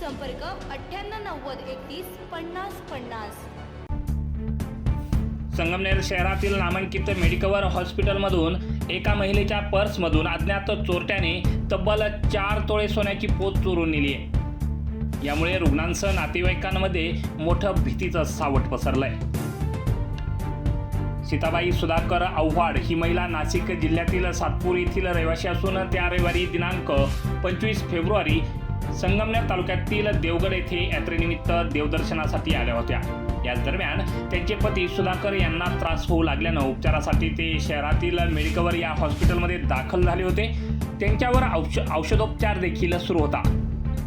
संपर्क अठ्ठ्याण्णव नव्वद एकतीस पन्नास पन्नास. संगमनेर शहरातील नामांकित मेडिकवर हॉस्पिटलमधून एका महिलेच्या पर्समधून अज्ञात चोरट्याने तब्बल चार तोळे सोन्याची पोत चोरून नेली आहे. यामुळे रुग्णांसह नातेवाईकांमध्ये मोठं भीतीचं सावट पसरलंय. सीताबाई सुधाकर आव्हाड ही महिला नाशिक जिल्ह्यातील सातपूर येथील रहिवासी असून त्या रविवारी दिनांक पंचवीस फेब्रुवारी संगमनेर तालुक्यातील देवगड येथे यात्रेनिमित्त देवदर्शनासाठी आल्या होत्या. याच दरम्यान त्यांचे पती सुधाकर यांना त्रास होऊ लागल्यानं उपचारासाठी ते शहरातील मेडिकवर या हॉस्पिटलमध्ये दाखल झाले होते. त्यांच्यावर औष औषधोपचार देखील सुरू होता.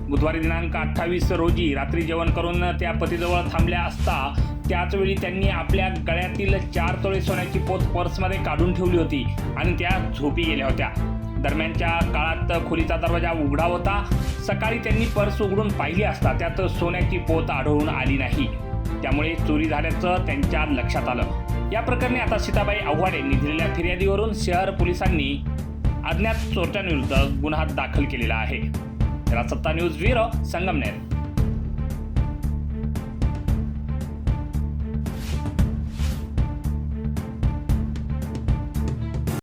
बुधवारी दिनांक अठ्ठावीस रोजी रात्री जेवण करून त्या पतीजवळ थांबल्या असता त्याचवेळी त्यांनी आपल्या गळ्यातील चार तोळे सोन्याची पोत पर्समध्ये काढून ठेवली होती आणि त्या झोपी गेल्या होत्या. दरम्यानच्या काळात खोलीचा दरवाजा उघडा होता. सकाळी त्यांनी पर्स उघडून पाहिली असता त्यात सोन्याची पोत आढळून आली नाही. त्यामुळे चोरी झाल्याचं त्यांच्या लक्षात आलं. या प्रकरणी आता सीताबाई आव्हाड यांनी दिलेल्या फिर्यादीवरून शहर पोलिसांनी अज्ञात चोरट्यांविरुद्ध गुन्हा दाखल केलेला आहे. सत्ता न्यूज ब्युरो संगमनेर.